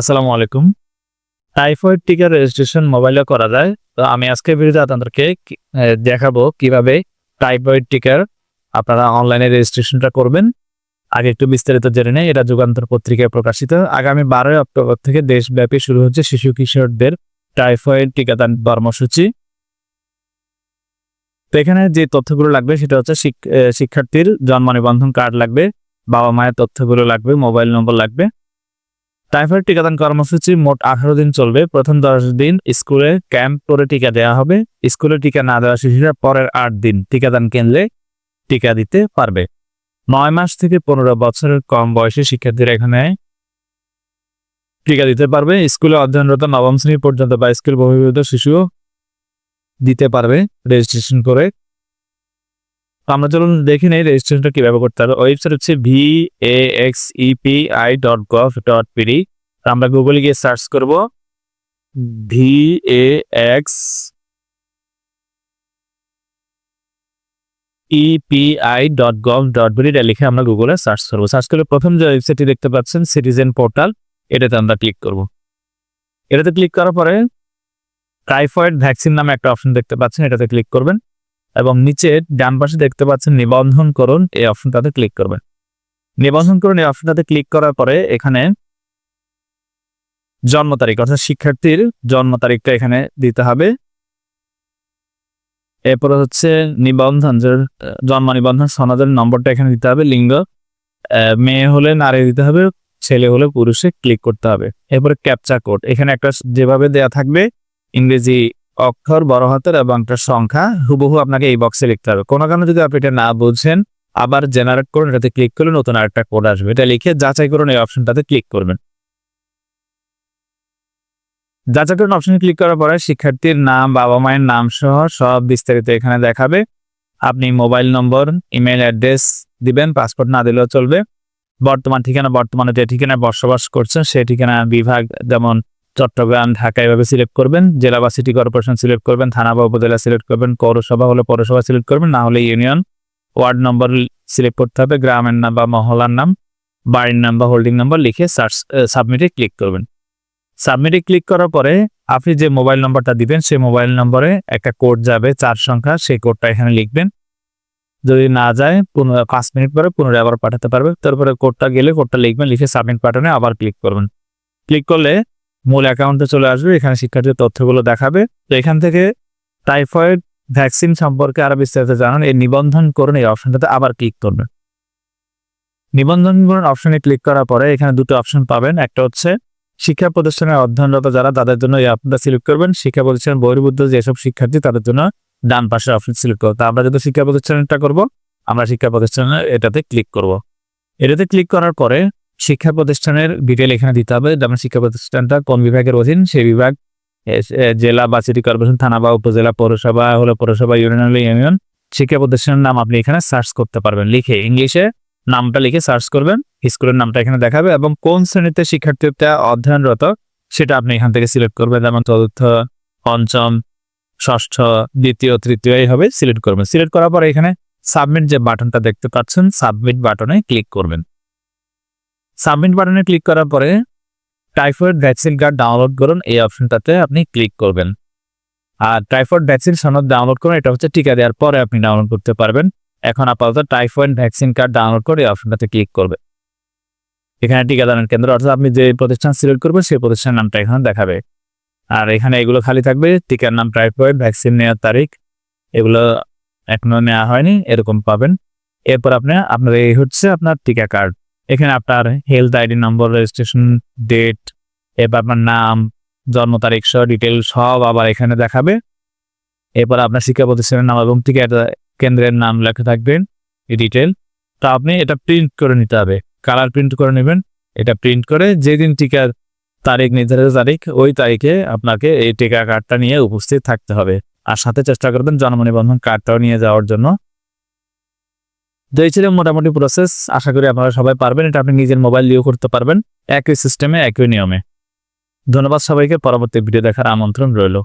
আসসালামু আলাইকুম। টাইফয়েড টিকা রেজিস্ট্রেশন মোবাইলে করা যায়। তো আমি আজকে ভিডিওতে আপনাদেরকে দেখাবো কীভাবে টাইফয়েড টিকার আপনারা অনলাইনে রেজিস্ট্রেশনটা করবেন। আগে একটু বিস্তারিত জেনে নেই, এটা যুগান্তর পত্রিকায় প্রকাশিত। আগামী বারোই অক্টোবর থেকে দেশব্যাপী শুরু হচ্ছে শিশু কিশোরদের টাইফয়েড টিকাদান কর্মসূচি। তো এখানে যে তথ্যগুলো লাগবে সেটা হচ্ছে শিক- শিক্ষার্থীর জন্ম নিবন্ধন কার্ড লাগবে বাবা মায়ের তথ্যগুলো লাগবে, মোবাইল নম্বর লাগবে। টাইফয়েড টিকাদান কর্মসূচি মোট আঠারো দিন চলবে। প্রথম দশ দিন স্কুলে ক্যাম্প করে টিকা দেওয়া হবে। স্কুলে টিকা না দেওয়া শিশুরা পরের আট দিন টিকাদান কেন্দ্রে টিকা দিতে পারবে। নয় মাস থেকে পনেরো বছরের কম বয়সী শিক্ষার্থীরা এখানে টিকা দিতে পারবে। স্কুলে অধ্যয়নরত নবম শ্রেণি পর্যন্ত বা স্কুল বহির্ভূত শিশুও দিতে পারবে রেজিস্ট্রেশন করে। আমরা চলুন দেখে নেই রেজিস্ট্রেশনটা কীভাবে করতে হবে। ওয়েবসাইট হচ্ছে V A X EPI dot gov dot PD আমরা গুগলে গিয়ে সার্চ করব। V A X EPI dot gov dot BD এটা লিখে আমরা গুগলে সার্চ করব। সার্চ করে প্রথম যে ওয়েবসাইটটি দেখতে পাচ্ছেন সিটিজেন পোর্টাল এটাতে আমরা ক্লিক করব। এটাতে ক্লিক করার পরে টাইফয়েড ভ্যাকসিন নামে একটা অপশন দেখতে পাচ্ছেন, এটাতে ক্লিক করবেন। এবং নিচে ডান পাশে দেখতে পাচ্ছেন নিবন্ধন করুন, এই অপশনটাতে ক্লিক করবেন। নিবন্ধন করুন, এই অপশনটাতে ক্লিক করার পরে এখানে জন্ম তারিখ, অর্থাৎ শিক্ষার্থীর জন্ম তারিখটা এখানে দিতে হবে। এরপরে হচ্ছে নিবন্ধন, যে জন্ম নিবন্ধন সনদের নম্বরটা এখানে দিতে হবে, লিঙ্গ মেয়ে হলে নারী দিতে হবে, ছেলে হলে পুরুষে ক্লিক করতে হবে। এরপরে ক্যাপচা কোড, এখানে একটা যেভাবে দেয়া থাকবে, ইংরেজি অক্ষর বড় হাতের এবং একটা সংখ্যা, হুবহু আপনাকে এই বক্সে লিখতে হবে। কোনো কারণে যদি আপনি এটা না বুঝছেন আবার জেনারেট করুন, এটাতে ক্লিক করলে নতুন আরেকটা কোড আসবে। এটা লিখে যাচাই করুন, এই অপশনটাতে ক্লিক করবেন। যাচাই করুন অপশনে ক্লিক করার পরে শিক্ষার্থীর নাম, বাবা মায়ের নাম সহ সব বিস্তারিত এখানে দেখাবে। আপনি মোবাইল নম্বর ইমেল অ্যাড্রেস দিবেন পাসপোর্ট না দিলেও চলবে। বর্তমান ঠিকানা, বর্তমানে যে ঠিকানায় বসবাস করছেন সেই ঠিকানা, বিভাগ, যেমন চট্টগ্রাম, ঢাকা এভাবে সিলেক্ট করবেন। জেলা বা সিটি কর্পোরেশন সিলেক্ট করবেন, থানা বা উপজেলা সিলেক্ট করবেন, পৌরসভা হলে পৌরসভা সিলেক্ট করবেন, না হলে ইউনিয়ন ওয়ার্ড নম্বর সিলেক্ট করতে হবে, গ্রামের নাম বা মহলার নাম, বাড়ির নাম বা হোল্ডিং নাম্বার লিখে সার্চ সাবমিটে ক্লিক করবেন। সাবমিটে ক্লিক করার পরে আপনি যে মোবাইল নম্বরটা দিবেন, সেই মোবাইল নম্বরে একটা কোড যাবে, চার সংখ্যা, সেই কোডটা এখানে লিখবেন। যদি না যায় পুনরায় পাঁচ মিনিট পরে পুনরায় আবার পাঠাতে পারবে তারপরে কোডটা গেলে কোডটা লিখবেন, লিখে সাবমিট বাটনে আবার ক্লিক করবেন। ক্লিক করলে মূল অ্যাকাউন্টে চলে আসবে, এখানে শিক্ষার্থীর তথ্যগুলো দেখাবে। তো এখান থেকে টাইফয়েড ভ্যাকসিন সম্পর্কে আরও বিস্তারিত জানান। এই নিবন্ধন করুন, এই অপশনটাতে আবার ক্লিক করবেন। নিবন্ধন করুন অপশনে ক্লিক করার পরে এখানে দুটো অপশন পাবেন। একটা হচ্ছে শিক্ষা প্রতিষ্ঠানের অধ্যয়নরত যারা, তাদের জন্য এই অপশনটা সিলেক্ট করবেন। শিক্ষা প্রতিষ্ঠান বহির্ভূত যেসব শিক্ষার্থী, তাদের জন্য ডান পাশের অপশন সিলেক্ট করব তা আমরা যদি শিক্ষা প্রতিষ্ঠানটা করব, আমরা শিক্ষা প্রতিষ্ঠানের এটাতে ক্লিক করব। এটাতে ক্লিক করার পরে শিক্ষা প্রতিষ্ঠানের ডিটেল এখানে দিতে হবে। যেমন শিক্ষা প্রতিষ্ঠানটা কোন বিভাগের অধীন? সেই বিভাগ জেলা বা সিটি কর্পোরেশন থানা বা উপজেলা, পৌরসভা হলো পৌরসভা ইউনিয়ন ইউনিয়ন শিক্ষা প্রতিষ্ঠানের নাম আপনি এখানে সার্চ করতে পারবেন। লিখে ইংলিশে নামটা লিখে সার্চ করবেন। স্কুলের নামটা এখানে দেখাবে এবং কোন শ্রেণীতে শিক্ষার্থীটা অধ্যয়নরত সেটা আপনি এখান থেকে সিলেক্ট করবেন। যেমন চতুর্থ, পঞ্চম, ষষ্ঠ, দ্বিতীয়, তৃতীয় এইভাবে সিলেক্ট করবেন। সিলেক্ট করার পর এখানে সাবমিট যে বাটনটা দেখতে পাচ্ছেন সাবমিট বাটনে ক্লিক করবেন। সাবমিট বাটনে ক্লিক করার পরে টাইফয়েড ভ্যাকসিন কার্ড ডাউনলোড করুন, এই অপশনটাতে আপনি ক্লিক করবেন। আর টাইফয়েড ভ্যাকসিন সনদ ডাউনলোড করুন, এটা হচ্ছে টিকা দেওয়ার পরে আপনি ডাউনলোড করতে পারবেন। এখন আপাতত টাইফয়েড ভ্যাকসিন কার্ড ডাউনলোড করে এই অপশনটাতে ক্লিক করবে। এখানে টিকাদানের কেন্দ্র, অর্থাৎ আপনি যে প্রতিষ্ঠান সিলেক্ট করবেন, সেই প্রতিষ্ঠানের নামটা এখানে দেখাবে। আর এখানে এগুলো খালি থাকবে, টিকার নাম, টাইফয়েড, ভ্যাকসিন নেওয়ার তারিখ, এগুলো এখনও নেওয়া হয়নি, এরকম পাবেন। এরপর আপনি, আপনার এই হচ্ছে আপনার টিকা কার্ড। এখানে আপনার health ID number registration date এরপর আপনার নাম, জন্ম তারিখ, সহ ডিটেল সব আবার এখানে দেখাবে। এরপর আপনার শিক্ষা প্রতিষ্ঠানের নাম এবং টিকা কেন্দ্রের নাম লেখা থাকবেন এই ডিটেল তো আপনি এটা প্রিন্ট করে নিতে হবে। কালার প্রিন্ট করে নেবেন। এটা প্রিন্ট করে যেদিন টিকার তারিখ, নির্ধারিত তারিখ, ওই তারিখে আপনাকে এই টিকা কার্ডটা নিয়ে উপস্থিত থাকতে হবে। আর সাথে চেষ্টা করবেন জন্ম নিবন্ধন কার্ডটাও নিয়ে যাওয়ার জন্য। তো এই ছিল মোটামুটি প্রসেস আশা করি আপনারা সবাই পারবেন। এটা আপনি নিজের মোবাইল দিয়েও করতে পারবেন। একই সিস্টেমে একই নিয়মে। ধন্যবাদ সবাইকে। পরবর্তী ভিডিও দেখার আমন্ত্রণ রইল।